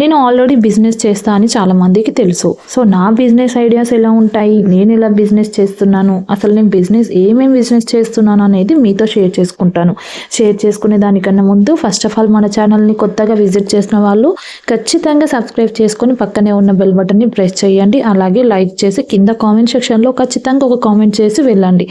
నేను already business చేస్తా అని చాలామందికి తెలుసు. సో నా బిజినెస్ ఐడియాస్ ఎలా ఉంటాయి? నేను ఎలా బిజినెస్ చేస్తున్నాను? అసలు నేను బిజినెస్ ఏమేమి బిజినెస్ చేస్తున్నాను అనేది మీతో షేర్ చేసుకుంటాను. షేర్ చేసుకునే దానికన్నా ముందు ఫస్ట్ ఆఫ్ ఆల్ మన ఛానల్ని కొత్తగా విజిట్ చేసిన వాళ్ళు ఖచ్చితంగా సబ్స్క్రైబ్ చేసుకొని పక్కనే ఉన్న బెల్ బటన్ని ప్రెస్ చేయండి. అలాగే లైక్ చేసి కింద కామెంట్ సెక్షన్లో ఖచ్చితంగా ఒక కామెంట్ చేసి వెళ్ళండి.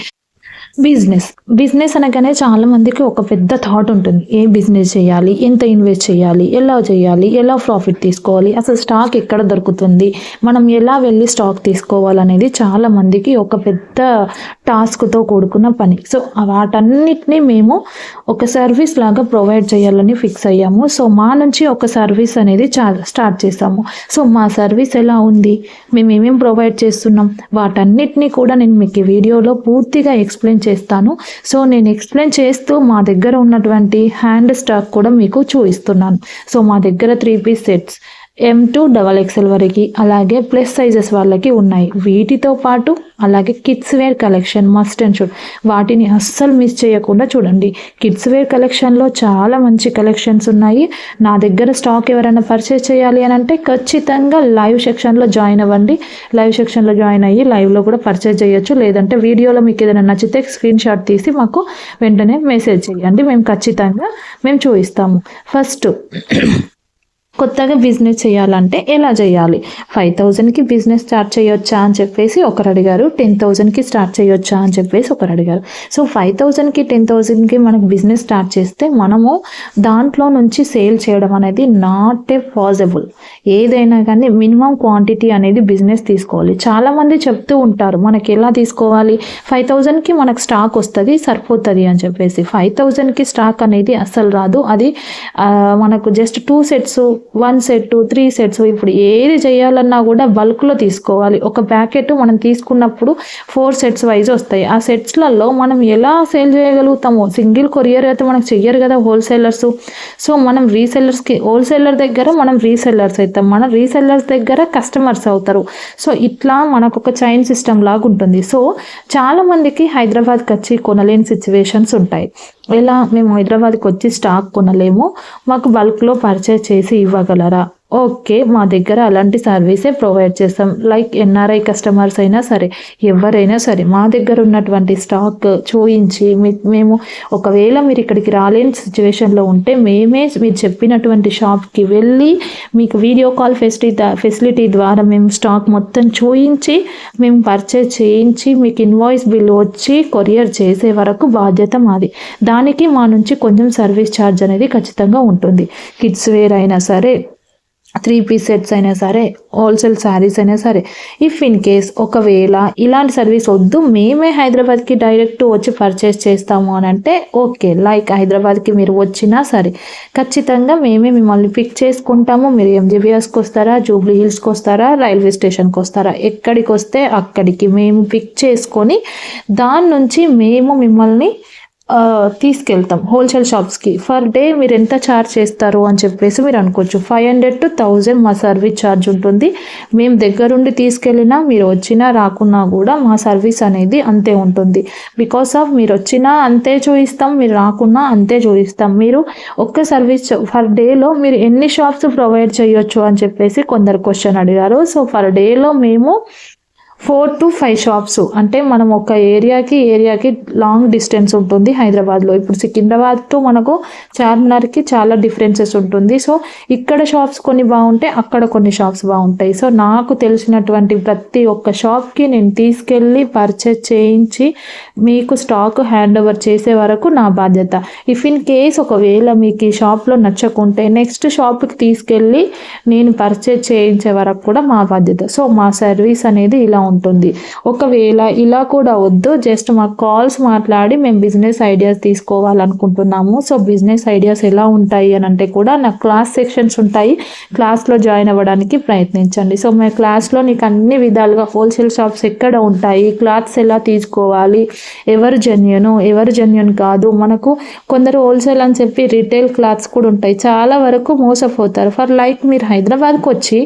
బిజినెస్. బిజినెస్ అనగానే చాలా మందికి ఒక పెద్ద థాట్ ఉంటుంది. ఏ బిజినెస్ చేయాలి? ఎంత ఇన్వెస్ట్ చేయాలి? ఎలా చేయాలి? ఎలా ప్రాఫిట్ తీసుకోవాలి? అసలు స్టాక్ ఎక్కడ దొరుకుతుంది? మనం ఎలా వెళ్ళి స్టాక్ తీసుకోవాలనేది చాలా మందికి ఒక పెద్ద టాస్క్తో కూడుకున్న పని. సో వాటన్నిటిని మేము ఒక సర్వీస్ లాగా ప్రొవైడ్ చేయాలని ఫిక్స్ అయ్యాము. సో మా నుంచి ఒక సర్వీస్ అనేది చాలా స్టార్ట్ చేసాము సో మా సర్వీస్ ఎలా ఉంది? మేము ఏమేమి ప్రొవైడ్ చేస్తున్నాం? వాటన్నిటిని కూడా నేను మీకు వీడియోలో పూర్తిగా ఎక్స్ప్లెయిన్ చేస్తాను. సో నేను ఎక్స్ప్లెయిన్ చేస్తూ మా దగ్గర ఉన్నటువంటి హ్యాండ్ స్టాక్ కూడా మీకు చూపిస్తున్నాను. సో మా దగ్గర three piece sets M to double XL వరకు అలాగే ప్లస్ సైజెస్ వాళ్ళకి ఉన్నాయి. వీటితో పాటు అలాగే kids wear collection must and should వాటిని అస్సలు మిస్ చేయకుండా చూడండి. కిడ్స్ వేర్ కలెక్షన్లో చాలా మంచి కలెక్షన్స్ ఉన్నాయి. నా దగ్గర స్టాక్ ఎవరైనా పర్చేస్ చేయాలి అని అంటే ఖచ్చితంగా లైవ్ సెక్షన్లో జాయిన్ అవ్వండి. లైవ్ సెక్షన్లో జాయిన్ అయ్యి లైవ్లో కూడా పర్చేస్ చేయొచ్చు. లేదంటే వీడియోలో మీకు ఏదైనా నచ్చితే స్క్రీన్ షాట్ తీసి మాకు వెంటనే మెసేజ్ చేయండి. మేము ఖచ్చితంగా మేము చూపిస్తాము. ఫస్ట్ కొత్తగా బిజినెస్ చేయాలంటే ఎలా చేయాలి? ఫైవ్ థౌజండ్కి బిజినెస్ స్టార్ట్ చేయొచ్చా అని చెప్పేసి ఒకరు అడిగారు. టెన్ థౌజండ్కి స్టార్ట్ చేయొచ్చా అని చెప్పేసి ఒకరు అడిగారు. సో ఫైవ్ థౌజండ్కి టెన్ థౌజండ్కి మనకు బిజినెస్ స్టార్ట్ చేస్తే మనము దాంట్లో నుంచి సేల్ చేయడం అనేది నాట్ ఏ పాసిబుల్ ఏదైనా కానీ మినిమం క్వాంటిటీ అనేది బిజినెస్ తీసుకోవాలి. చాలామంది చెప్తూ ఉంటారు మనకి ఎలా తీసుకోవాలి? ఫైవ్ థౌజండ్కి మనకు స్టాక్ వస్తుంది సరిపోతుంది అని చెప్పేసి. ఫైవ్ థౌజండ్కి స్టాక్ అనేది అస్సలు రాదు. అది మనకు just two sets one set three sets ఇప్పుడు ఏది చేయాలన్నా కూడా బల్క్లో తీసుకోవాలి. ఒక ప్యాకెట్ మనం తీసుకున్నప్పుడు ఫోర్ సెట్స్ వైజ్ వస్తాయి. ఆ సెట్స్లలో మనం ఎలా సేల్ చేయగలుగుతాము సింగిల్ కొరియర్ అయితే మనకు చెయ్యరు కదా హోల్సేలర్స్ సో మనం రీసెల్లర్స్కి హోల్సేలర్ దగ్గర మనం రీసెల్లర్స్ అవుతాం. మన రీసెల్లర్స్ దగ్గర కస్టమర్స్ అవుతారు. సో ఇట్లా మనకు ఒక చైన్ సిస్టమ్ లాగా ఉంటుంది. సో చాలామందికి హైదరాబాద్కి వచ్చి కొనలేని సిచ్యువేషన్స్ ఉంటాయి. ఎలా? మేము హైదరాబాద్కి వచ్చి స్టాక్ కొనలేము. మాకు బల్క్లో పర్చేస్ చేసి ఇవ్వగలరా ఓకే మా దగ్గర అలాంటి సర్వీసే ప్రొవైడ్ చేస్తాం. లైక్ ఎన్ఆర్ఐ కస్టమర్స్ అయినా సరే ఎవరైనా సరే మా దగ్గర ఉన్నటువంటి స్టాక్ చూయించి మీ- మేము ఒకవేళ మీరు ఇక్కడికి రాలేని సిచ్యువేషన్లో ఉంటే మేమే మీరు చెప్పినటువంటి షాప్కి వెళ్ళి మీకు వీడియో కాల్ ఫెసిలిటీ ఫెసిలిటీ ద్వారా మేము స్టాక్ మొత్తం చూయించి మేము పర్చేజ్ చేయించి మీకు ఇన్వాయిస్ బిల్ వచ్చి కొరియర్ చేసే వరకు బాధ్యత మాది. దానికి మా నుంచి కొంచెం సర్వీస్ ఛార్జ్ అనేది ఖచ్చితంగా ఉంటుంది. కిడ్స్ వేర్ అయినా సరే త్రీ పీస్ సెట్స్ అయినా సరే హోల్సేల్ శారీస్ అయినా సరే ఇఫ్ ఇన్ కేస్ ఒకవేళ ఇలాంటి సర్వీస్ వద్దు మేమే హైదరాబాద్కి డైరెక్ట్ వచ్చి పర్చేస్ చేస్తాము అని అంటే ఓకే లైక్ హైదరాబాద్కి మీరు వచ్చినా సరే ఖచ్చితంగా మేమే మిమ్మల్ని పిక్ చేసుకుంటాము. మీరు ఎంజీబీఎస్కి వస్తారా జూబ్లీ హిల్స్కి వస్తారా రైల్వే స్టేషన్కి వస్తారా ఎక్కడికి వస్తే అక్కడికి మేము పిక్ చేసుకొని దాని నుంచి మేము మిమ్మల్ని తీసుకెళ్తాం హోల్సేల్ షాప్స్కి. ఫర్ డే మీరు ఎంత ఛార్జ్ చేస్తారు అని చెప్పేసి మీరు అనుకోవచ్చు. ఫైవ్ హండ్రెడ్ టు థౌజండ్ మా సర్వీస్ ఛార్జ్ ఉంటుంది. మేము దగ్గరుండి తీసుకెళ్ళినా మీరు వచ్చినా రాకున్నా కూడా మా సర్వీస్ అనేది అంతే ఉంటుంది. బికాస్ ఆఫ్ మీరు వచ్చినా అంతే చూపిస్తాం మీరు రాకున్నా అంతే చూపిస్తాం మీరు ఒక్క సర్వీస్ ఫర్ డేలో మీరు ఎన్ని షాప్స్ ప్రొవైడ్ చేయొచ్చు అని చెప్పేసి కొందరు క్వశ్చన్ అడిగారు. సో ఫర్ డేలో మేము ఫోర్ టు ఫైవ్ షాప్స్. అంటే మనం ఒక ఏరియాకి ఏరియాకి లాంగ్ డిస్టెన్స్ ఉంటుంది హైదరాబాద్లో. ఇప్పుడు సికింద్రాబాద్ టు మనకు చార్మినార్కి చాలా డిఫరెన్సెస్ ఉంటుంది. సో ఇక్కడ షాప్స్ కొన్ని బాగుంటాయి అక్కడ కొన్ని షాప్స్ బాగుంటాయి. సో నాకు తెలిసినటువంటి ప్రతి ఒక్క షాప్కి నేను తీసుకెళ్ళి పర్చేజ్ చేయించి మీకు స్టాక్ హ్యాండ్ ఓవర్ చేసే వరకు నా బాధ్యత. ఇఫ్ ఇన్ కేస్ ఒకవేళ మీకు ఈ షాప్లో నచ్చకుంటే నెక్స్ట్ షాప్కి తీసుకెళ్ళి నేను పర్చేజ్ చేయించే వరకు కూడా మా బాధ్యత. సో మా సర్వీస్ అనేది ఇలా ఉంటుంది. ఒకవేళ ఇలా కూడా వద్దు జస్ట్ మా కాల్స్ మాట్లాడి మేము బిజినెస్ ఐడియాస్ తీసుకోవాలనుకుంటున్నాము. సో బిజినెస్ ఐడియాస్ ఎలా ఉంటాయి అని అంటే కూడా నా క్లాస్ సెక్షన్స్ ఉంటాయి. క్లాస్లో జాయిన్ అవ్వడానికి ప్రయత్నించండి. సో మా క్లాస్లో నీకు అన్ని విధాలుగా హోల్సేల్ షాప్స్ ఎక్కడ ఉంటాయి? క్లాత్స్ ఎలా తీసుకోవాలి? ఎవరు జెన్యును ఎవరు జెన్యున్ కాదు? మనకు కొందరు హోల్సేల్ అని చెప్పి రిటైల్ క్లాత్స్ కూడా ఉంటాయి. చాలా వరకు మోసపోతారు. ఫర్ లైక్ మీరు హైదరాబాద్కి వచ్చి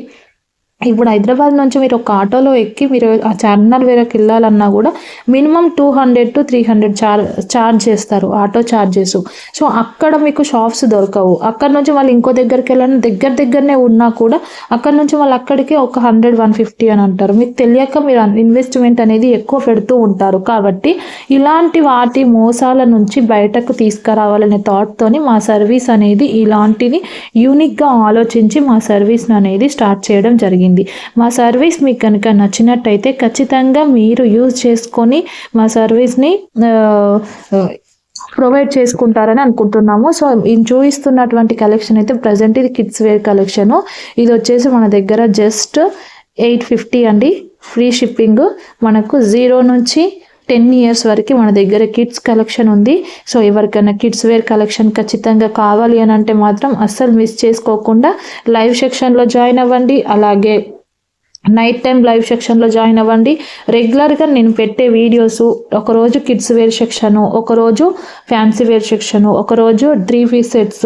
ఇప్పుడు హైదరాబాద్ నుంచి మీరు ఒక ఆటోలో ఎక్కి మీరు ఆ చార్మినార్ వేరకు వెళ్ళాలన్నా కూడా minimum two hundred to three hundred char charge చేస్తారు ఆటో చార్జెస్. సో అక్కడ మీకు షాప్స్ దొరకవు. అక్కడ నుంచి వాళ్ళు ఇంకో దగ్గరికి వెళ్ళాలని దగ్గర దగ్గరనే ఉన్నా కూడా అక్కడ నుంచి వాళ్ళు అక్కడికి ఒక హండ్రెడ్ వన్ ఫిఫ్టీ అని అంటారు. మీకు తెలియక మీరు ఇన్వెస్ట్మెంట్ అనేది ఎక్కువ పెడుతూ ఉంటారు. కాబట్టి ఇలాంటి వాటి మోసాల నుంచి బయటకు తీసుకురావాలనే థాట్తోని మా సర్వీస్ అనేది ఇలాంటిది యూనిక్గా ఆలోచించి మా సర్వీస్ అనేది స్టార్ట్ చేయడం జరిగింది. మా సర్వీస్ మీకు కనుక నచ్చినట్టయితే ఖచ్చితంగా మీరు యూజ్ చేసుకొని మా సర్వీస్ని ప్రొవైడ్ చేసుకుంటారని అనుకుంటున్నాము. సో ఇది చూపిస్తున్నటువంటి కలెక్షన్ అయితే ప్రజెంట్ ఇది కిడ్స్ వేర్ కలెక్షను. ఇది వచ్చేసి మన దగ్గర జస్ట్ ఎయిట్ ఫిఫ్టీ అండి. Free shipping. మనకు జీరో నుంచి టెన్ ఇయర్స్ వరకు మన దగ్గర కిడ్స్ కలెక్షన్ ఉంది. సో ఎవరికైనా కిడ్స్ వేర్ కలెక్షన్ ఖచ్చితంగా కావాలి అని అంటే మాత్రం అస్సలు మిస్ చేసుకోకుండా లైవ్ సెక్షన్లో జాయిన్ అవ్వండి. అలాగే నైట్ టైం లైవ్ సెక్షన్లో జాయిన్ అవ్వండి. రెగ్యులర్గా నేను పెట్టే వీడియోస్ ఒకరోజు కిడ్స్ వేర్ సెక్షను ఒకరోజు ఫ్యాన్సీ వేర్ సెక్షను ఒకరోజు త్రీ పీస్ సెట్స్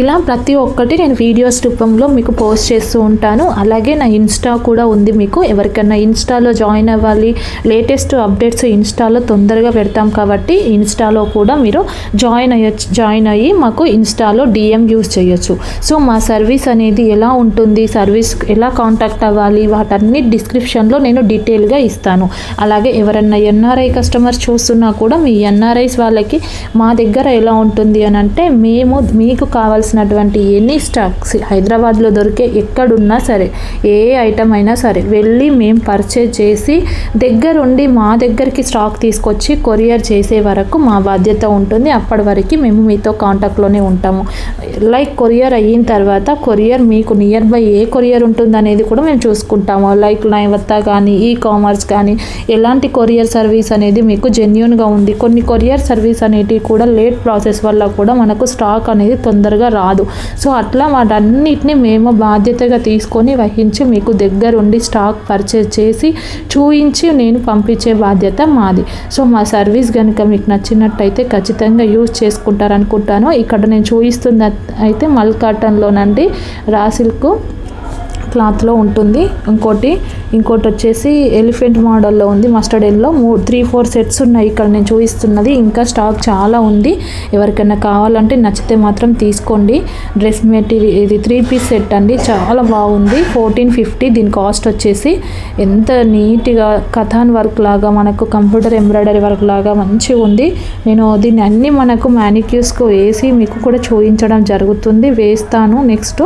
ఇలా ప్రతి ఒక్కటి నేను వీడియోస్ రూపంలో మీకు పోస్ట్ చేస్తూ ఉంటాను. అలాగే నా ఇన్స్టా కూడా ఉంది మీకు. ఎవరికైనా ఇన్స్టాలో జాయిన్ అవ్వాలి లేటెస్ట్ అప్డేట్స్ ఇన్స్టాలో తొందరగా పెడతాం కాబట్టి ఇన్స్టాలో కూడా మీరు జాయిన్ అయ్యొచ్చు జాయిన్ అయ్యి మాకు ఇన్స్టాలో డిఎం యూస్ చేయొచ్చు. సో మా సర్వీస్ అనేది ఎలా ఉంటుంది సర్వీస్ ఎలా కాంటాక్ట్ అవ్వాలి వాటన్ని డిస్క్రిప్షన్లో నేను డీటెయిల్గా ఇస్తాను. అలాగే ఎవరన్నా ఎన్ఆర్ఐ కస్టమర్స్ చూస్తున్నా కూడా మీ ఎన్ఆర్ఐస్ వాళ్ళకి మా దగ్గర ఎలా ఉంటుంది అని అంటే మేము మీకు కావాల్సినటువంటి ఎనీ స్టాక్స్ హైదరాబాద్లో దొరికే ఎక్కడున్నా సరే ఏ ఐటమ్ అయినా సరే వెళ్ళి మేము పర్చేజ్ చేసి దగ్గరుండి మా దగ్గరికి స్టాక్ తీసుకొచ్చి కొరియర్ చేసే వరకు మా బాధ్యత ఉంటుంది. అప్పటి వరకు మేము మీతో కాంటాక్ట్లోనే ఉంటాము. లైక్ కొరియర్ అయిన తర్వాత కొరియర్ మీకు నియర్ బై ఏ కొరియర్ ఉంటుంది అనేది కూడా మేము చూసుకుంటాము. లైక్ నైవత్త కానీ ఈ కామర్స్ కానీ ఎలాంటి కొరియర్ సర్వీస్ అనేది మీకు జెన్యున్గా ఉంది. కొన్ని కొరియర్ సర్వీస్ అనేటివి కూడా లేట్ ప్రాసెస్ వల్ల కూడా మనకు స్టాక్ అనేది తొందరగా రాదు. సో అట్లా వాటన్నిటిని మేము బాధ్యతగా తీసుకొని వహించి మీకు దగ్గరుండి స్టాక్ పర్చేజ్ చేసి చూయించి నేను పంపించే బాధ్యత మాది. సో మా సర్వీస్ కనుక మీకు నచ్చినట్టయితే ఖచ్చితంగా యూజ్ చేసుకుంటారనుకుంటాను. ఇక్కడ నేను చూపిస్తున్న అయితే మల్ కాటన్లోనండి రాసిల్కు క్లాత్లో ఉంటుంది. ఇంకోటి ఇంకోటి వచ్చేసి ఎలిఫెంట్ మోడల్లో ఉంది మస్టర్డ్ ఎల్లో. మూ త్రీ ఫోర్ సెట్స్ ఉన్నాయి ఇక్కడ నేను చూపిస్తున్నది. ఇంకా స్టాక్ చాలా ఉంది. ఎవరికైనా కావాలంటే నచ్చితే మాత్రం తీసుకోండి. డ్రెస్ మెటీరియల్ ఇది త్రీ పీస్ సెట్ అండి. చాలా బాగుంది. Fourteen fifty. దీని కాస్ట్ వచ్చేసి ఎంత నీట్గా కథాన్ వర్క్ లాగా మనకు కంప్యూటర్ ఎంబ్రాయిడరీ వర్క్ లాగా మంచిగా ఉంది. నేను దీన్ని అన్ని మనకు మ్యానిక్యూస్కు వేసి మీకు కూడా చూపించడం జరుగుతుంది. వేస్తాను. నెక్స్ట్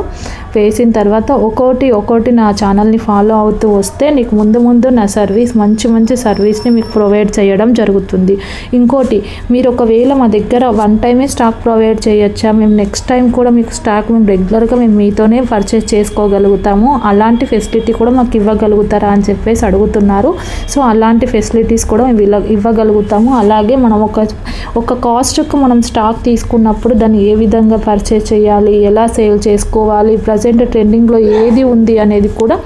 వేసిన తర్వాత ఒక్కోటి ఒక్కోటి నా ఛానల్ని ఫాలో అవుతూ వస్తాను వస్తే నీకు ముందు ముందు నా సర్వీస్ మంచి మంచి సర్వీస్ని మీకు ప్రొవైడ్ చేయడం జరుగుతుంది. ఇంకోటి మీరు ఒకవేళ మా దగ్గర వన్ టైమే స్టాక్ ప్రొవైడ్ చేయొచ్చా? మేము నెక్స్ట్ టైం కూడా మీకు స్టాక్ మేము రెగ్యులర్గా మేము మీతోనే పర్చేస్ చేసుకోగలుగుతాము. అలాంటి ఫెసిలిటీ కూడా మాకు ఇవ్వగలుగుతారా అని చెప్పేసి అడుగుతున్నారు. సో అలాంటి ఫెసిలిటీస్ కూడా మేము ఇవ్వగలుగుతాము. అలాగే మనం ఒక ఒక కాస్ట్కు మనం స్టాక్ తీసుకున్నప్పుడు దాన్ని ఏ విధంగా పర్చేస్ చేయాలి? ఎలా సేల్ చేసుకోవాలి? ప్రజెంట్ ట్రెండింగ్లో ఏది ఉంది అనేది కూడా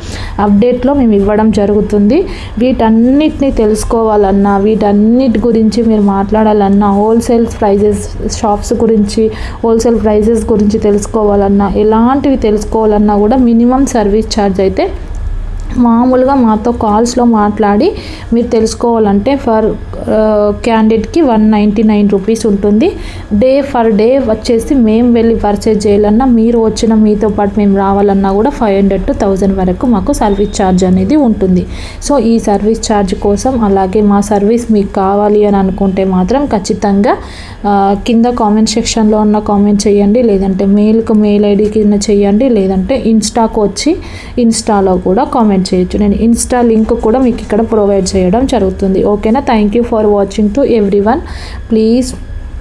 అప్డేట్లో మేము ఇవ్వడం జరుగుతుంది. వీటన్నిటిని తెలుసుకోవాలన్నా వీటన్నిటి గురించి మీరు మాట్లాడాలన్నా హోల్సేల్ ప్రైజెస్ షాప్స్ గురించి హోల్సేల్ ప్రైజెస్ గురించి తెలుసుకోవాలన్నా ఎలాంటివి తెలుసుకోవాలన్నా కూడా మినిమం సర్వీస్ ఛార్జ్ అయితే మామూలుగా మాతో కాల్స్లో మాట్లాడి మీరు తెలుసుకోవాలంటే ఫర్ క్యాండిడేట్కి వన్ నైంటీ నైన్ రూపీస్ ఉంటుంది. డే ఫర్ డే వచ్చేసి మేము వెళ్ళి పర్చేజ్ చేయాలన్నా మీరు వచ్చిన మీతో పాటు మేము రావాలన్నా కూడా ఫైవ్ హండ్రెడ్ టు థౌజండ్ వరకు మాకు సర్వీస్ ఛార్జ్ అనేది ఉంటుంది. సో ఈ సర్వీస్ ఛార్జ్ కోసం అలాగే మా సర్వీస్ మీకు కావాలి అని అనుకుంటే మాత్రం ఖచ్చితంగా కింద కామెంట్ సెక్షన్లో ఉన్న కామెంట్ చేయండి. లేదంటే మెయిల్కి మెయిల్ ఐడి కింద చేయండి. లేదంటే ఇన్స్టాకు వచ్చి ఇన్స్టాలో కూడా కామెంట్ చేయొచ్చు. నేను ఇన్స్టా లింక్ కూడా మీకు ఇక్కడ ప్రొవైడ్ చేయడం జరుగుతుంది. ఓకేనా thank you for watching to everyone. Please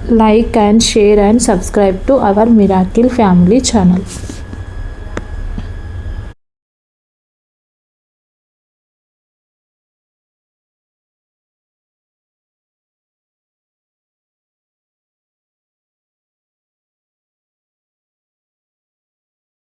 like and share and subscribe to our miracle family channel.